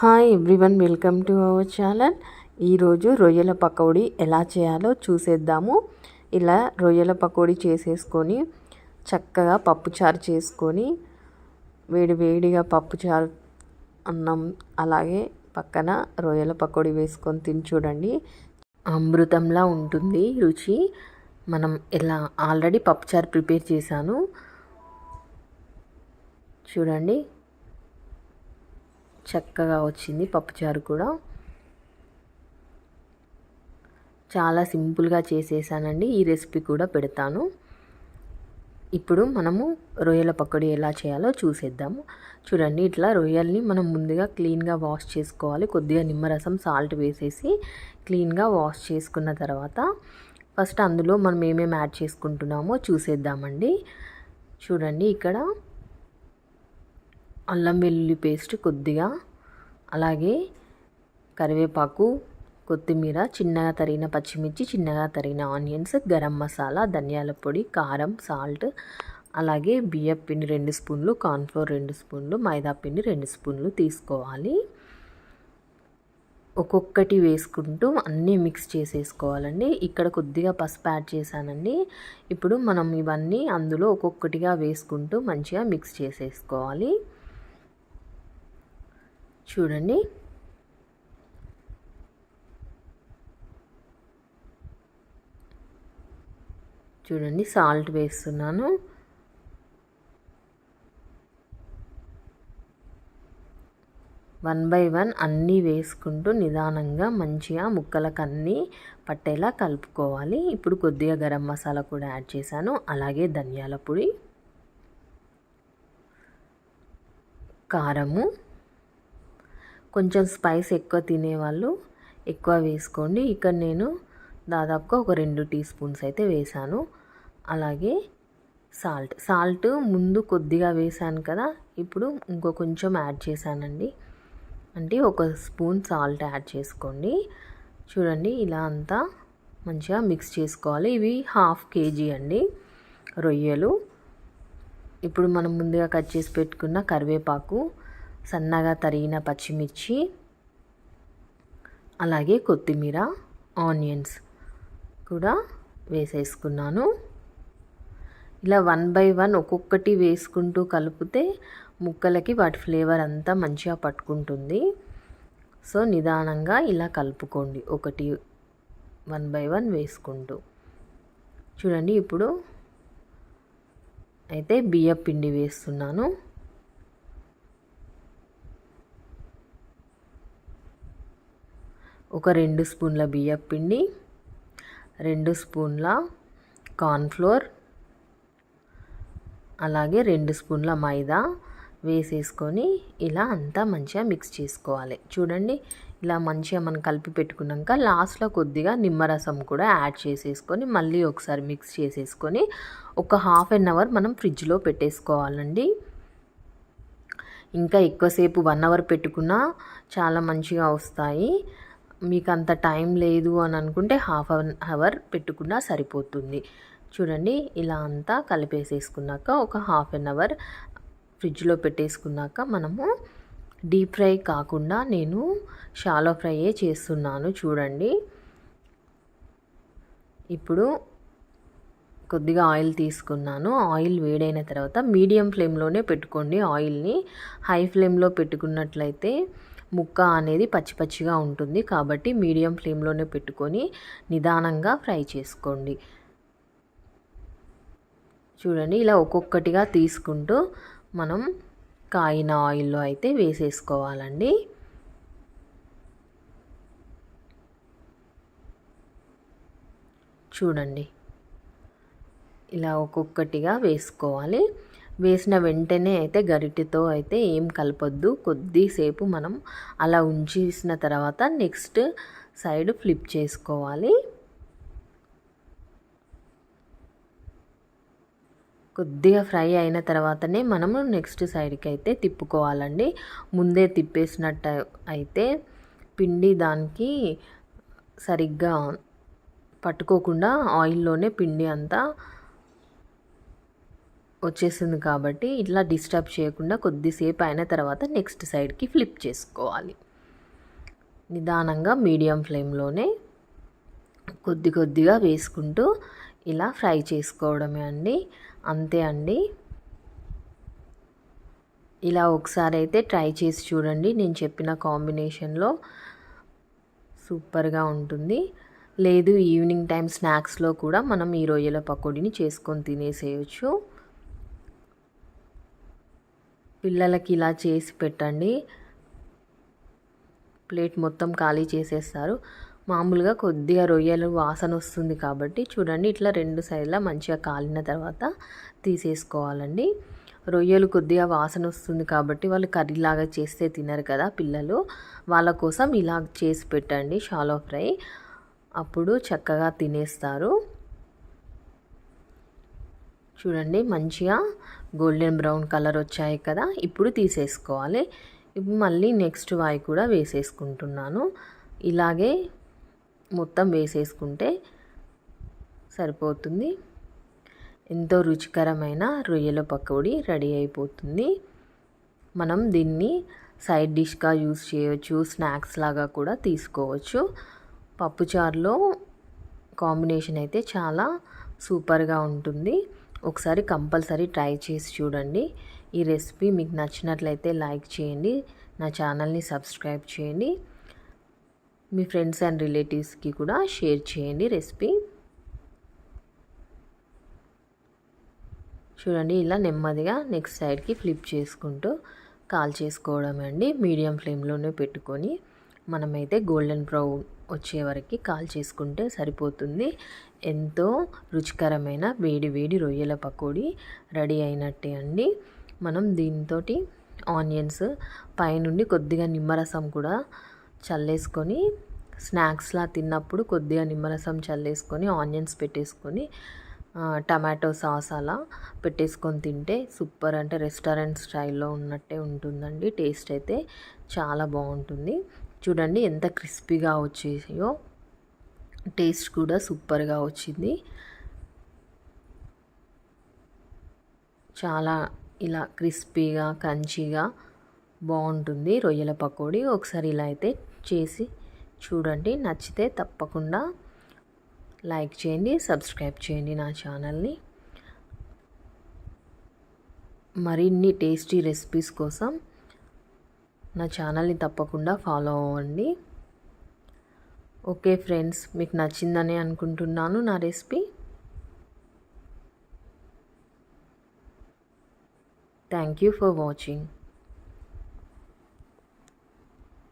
Hi everyone welcome to our channel ఈరోజు రొయ్యల పకోడీ ఎలా చేయాలో చూసేద్దాము. ఇలా రొయ్యల పకోడీ చేసేసుకొని చక్కగా పప్పుచారు చేసుకొని వేడి వేడిగా పప్పుచారు అన్నం అలాగే పక్కన రొయ్యల పకోడీ వేసుకొని తిని చూడండి. అమృతంలా ఉంటుంది రుచి. మనం ఎలా ఆల్రెడీ పప్పుచారు ప్రిపేర్ చేశాను. చూడండి. చక్కగా వచ్చింది పప్పుచారు కూడా. చాలా సింపుల్గా చేసేసానండి. ఈ రెసిపీ కూడా పెడతాను. ఇప్పుడు మనము రొయ్యల పకోడీ ఎలా చేయాలో చూసేద్దాము. చూడండి ఇట్లా రొయ్యల్ని మనం ముందుగా క్లీన్గా వాష్ చేసుకోవాలి. కొద్దిగా నిమ్మరసం సాల్ట్ వేసేసి క్లీన్గా వాష్ చేసుకున్న తర్వాత ఫస్ట్ అందులో మనం ఏమేమి యాడ్ చేసుకుంటున్నామో చూసేద్దామండి. చూడండి ఇక్కడ అల్లం వెల్లుల్లి పేస్ట్ కొద్దిగా అలాగే కరివేపాకు కొత్తిమీర చిన్నగా తరిగిన పచ్చిమిర్చి చిన్నగా తరిగిన ఆనియన్స్ గరం మసాలా ధనియాల పొడి కారం సాల్ట్ అలాగే బియ్యం పిండి రెండు స్పూన్లు కార్న్ఫ్లోర్ రెండు స్పూన్లు మైదా పిండి రెండు స్పూన్లు తీసుకోవాలి. ఒక్కొక్కటి వేసుకుంటూ అన్నీ మిక్స్ చేసేసుకోవాలండి. ఇక్కడ కొద్దిగా పసుపు యాడ్ చేశానండి. ఇప్పుడు మనం ఇవన్నీ అందులో ఒక్కొక్కటిగా వేసుకుంటూ మంచిగా మిక్స్ చేసేసుకోవాలి. చూడండి. చూడండి సాల్ట్ వేస్తున్నాను. వన్ బై వన్ అన్నీ వేసుకుంటూ నిదానంగా మంచిగా ముక్కలకు అన్నీ పట్టేలా కలుపుకోవాలి. ఇప్పుడు కొద్దిగా గరం మసాలా కూడా యాడ్ చేశాను. అలాగే ధనియాల పొడి కారము కొంచెం స్పైస్ ఎక్కువ తినేవాళ్ళు. ఎక్కువ వేసుకోండి. ఇక్కడ నేను దాదాపుగా ఒక రెండు టీ స్పూన్స్ అయితే వేసాను అలాగే సాల్ట్. సాల్ట్ ముందు కొద్దిగా వేసాను కదా. ఇప్పుడు ఇంకో కొంచెం యాడ్ చేశానండి. అంటే ఒక స్పూన్ సాల్ట్ యాడ్ చేసుకోండి. చూడండి ఇలా అంతా మంచిగా మిక్స్ చేసుకోవాలి. ఇవి హాఫ్ కేజీ అండి రొయ్యలు. ఇప్పుడు మనం ముందుగా కట్ చేసి పెట్టుకున్న కరివేపాకు సన్నగా తరిగిన పచ్చిమిర్చి అలాగే కొత్తిమీర ఆనియన్స్ కూడా వేసేసుకున్నాను. ఇలా వన్ బై వన్ ఒక్కొక్కటి వేసుకుంటూ కలిపితే ముక్కలకి వాటి ఫ్లేవర్ అంతా మంచిగా పట్టుకుంటుంది. సో నిదానంగా ఇలా కలుపుకోండి. ఒకటి వన్ బై వన్ వేసుకుంటూ. చూడండి ఇప్పుడు అయితే బియ్య పిండి వేస్తున్నాను. ఒక రెండు స్పూన్ల బియ్యం పిండి రెండు స్పూన్ల కార్న్ఫ్లోర్ అలాగే రెండు స్పూన్ల మైదా వేసేసుకొని ఇలా అంతా మంచిగా మిక్స్ చేసుకోవాలి. చూడండి ఇలా మంచిగా మనం కలిపి పెట్టుకున్నాక లాస్ట్లో కొద్దిగా నిమ్మరసం కూడా యాడ్ చేసేసుకొని మళ్ళీ ఒకసారి మిక్స్ చేసేసుకొని ఒక హాఫ్ అన్ అవర్ మనం ఫ్రిడ్జ్లో పెట్టేసుకోవాలండి. ఇంకా ఎక్కువసేపు వన్ అవర్ పెట్టుకున్నా చాలా మంచిగా వస్తాయి. మీకు అంత టైం లేదు అని అనుకుంటే హాఫ్ అన్ అవర్ పెట్టుకున్నా సరిపోతుంది. చూడండి ఇలా అంతా కలిపేసేసుకున్నాక ఒక హాఫ్ అన్ అవర్ ఫ్రిడ్జ్లో పెట్టేసుకున్నాక మనము డీప్ ఫ్రై కాకుండా నేను షాలో ఫ్రైయే చేస్తున్నాను చూడండి. ఇప్పుడు కొద్దిగా ఆయిల్ తీసుకున్నాను. ఆయిల్ వేడైన తర్వాత మీడియం ఫ్లేమ్లోనే పెట్టుకోండి. ఆయిల్ని హై ఫ్లేమ్లో పెట్టుకున్నట్లయితే ముక్క అనేది పచ్చి పచ్చిగా ఉంటుంది కాబట్టి మీడియం ఫ్లేమ్లోనే పెట్టుకొని నిదానంగా ఫ్రై చేసుకోండి. చూడండి ఇలా ఒక్కొక్కటిగా తీసుకుంటూ మనం కాయిన ఆయిల్లో అయితే వేసేసుకోవాలండి. చూడండి ఇలా ఒక్కొక్కటిగా వేసుకోవాలి. వేసిన వెంటనే అయితే గరిటెతో అయితే ఏం కలపొద్దు. కొద్దిసేపు మనం అలా ఉంచేసిన తర్వాత నెక్స్ట్ సైడ్ ఫ్లిప్ చేసుకోవాలి. కొద్దిగా ఫ్రై అయిన తర్వాతనే మనము నెక్స్ట్ సైడ్కి అయితే తిప్పుకోవాలండి. ముందే తిప్పేసినట్టు అయితే పిండి దానికి సరిగ్గా పట్టుకోకుండా ఆయిల్లోనే పిండి అంతా వచ్చేసింది కాబట్టి ఇట్లా డిస్టర్బ్ చేయకుండా కొద్దిసేపు అయిన తర్వాత నెక్స్ట్ సైడ్కి ఫ్లిప్ చేసుకోవాలి. నిదానంగా మీడియం ఫ్లేమ్లోనే కొద్ది కొద్దిగా వేసుకుంటూ ఇలా ఫ్రై చేసుకోవడమే అండి. అంతే అండి. ఇలా ఒకసారి అయితే ట్రై చేసి చూడండి. నేను చెప్పిన కాంబినేషన్లో సూపర్గా ఉంటుంది. లేదు ఈవినింగ్ టైం స్నాక్స్లో కూడా మనం ఈ రొయ్యల పకోడీని చేసుకొని తినేసేయచ్చు. పిల్లలకి ఇలా చేసి పెట్టండి. ప్లేట్ మొత్తం ఖాళీ చేసేస్తారు. మామూలుగా కొద్దిగా రొయ్యలు వాసన వస్తుంది కాబట్టి చూడండి ఇట్లా రెండు సైడ్లా మంచిగా కాలిన తర్వాత తీసేసుకోవాలండి. రొయ్యలు కొద్దిగా వాసన వస్తుంది కాబట్టి వాళ్ళు కర్రీలాగా చేస్తే తినరు కదా పిల్లలు. వాళ్ళ కోసం ఇలా చేసి పెట్టండి షాలో ఫ్రై. అప్పుడు చక్కగా తినేస్తారు. చూడండి మంచిగా గోల్డెన్ బ్రౌన్ కలర్ వచ్చాయి కదా ఇప్పుడు తీసేసుకోవాలి. ఇప్పుడు మళ్ళీ నెక్స్ట్ వాయి కూడా వేసేసుకుంటున్నాను. ఇలాగే మొత్తం వేసేసుకుంటే సరిపోతుంది. ఎంతో రుచికరమైన రొయ్యల పకోడీ రెడీ అయిపోతుంది. మనం దీన్ని సైడ్ డిష్గా యూస్ చేయవచ్చు స్నాక్స్ లాగా కూడా తీసుకోవచ్చు. పప్పుచారులో కాంబినేషన్ అయితే చాలా సూపర్గా ఉంటుంది. ఒకసారి కంపల్సరీ ట్రై చేసి చూడండి. ఈ రెసిపీ మీకు నచ్చినట్లయితే లైక్ చేయండి. నా ఛానల్ని సబ్స్క్రైబ్ చేయండి. మీ ఫ్రెండ్స్ అండ్ రిలేటివ్స్కి కూడా షేర్ చేయండి రెసిపీ. చూడండి ఇలా నెమ్మదిగా నెక్స్ట్ సైడ్కి ఫ్లిప్ చేసుకుంటూ కాల్ చేసుకోవడం అండి మీడియం ఫ్లేమ్లోనే పెట్టుకొని మనమైతే గోల్డెన్ బ్రౌన్ వచ్చే వరకు కాల్ చేసుకుంటే సరిపోతుంది. ఎంతో రుచికరమైన వేడి వేడి రొయ్యల పకోడీ రెడీ అయినట్టే అండి. మనం దీంతో ఆనియన్స్ పైనుండి కొద్దిగా నిమ్మరసం కూడా చల్లేసుకొని స్నాక్స్లా తిన్నప్పుడు కొద్దిగా నిమ్మరసం చల్లేసుకొని ఆనియన్స్ పెట్టేసుకొని టమాటో సాస్ అలా పెట్టేసుకొని తింటే సూపర్ అంటే రెస్టారెంట్ స్టైల్లో ఉన్నట్టే ఉంటుందండి. టేస్ట్ అయితే చాలా బాగుంటుంది. చూడండి ఎంత క్రిస్పీగా వచ్చేసాయో. టేస్ట్ కూడా సూపర్గా వచ్చింది. చాలా ఇలా క్రిస్పీగా కంచిగా బాగుంటుంది రొయ్యల పకోడీ. ఒకసారి ఇలా అయితే చేసి చూడండి. నచ్చితే తప్పకుండా లైక్ చేయండి సబ్స్క్రైబ్ చేయండి నా ఛానల్ని. మరిన్ని టేస్టీ రెసిపీస్ కోసం నా ఛానల్ని తప్పకుండా ఫాలో అవ్వండి. ఓకే ఫ్రెండ్స్ మీకు నచ్చిందని అనుకుంటున్నాను నా recipe. Thank you for watching.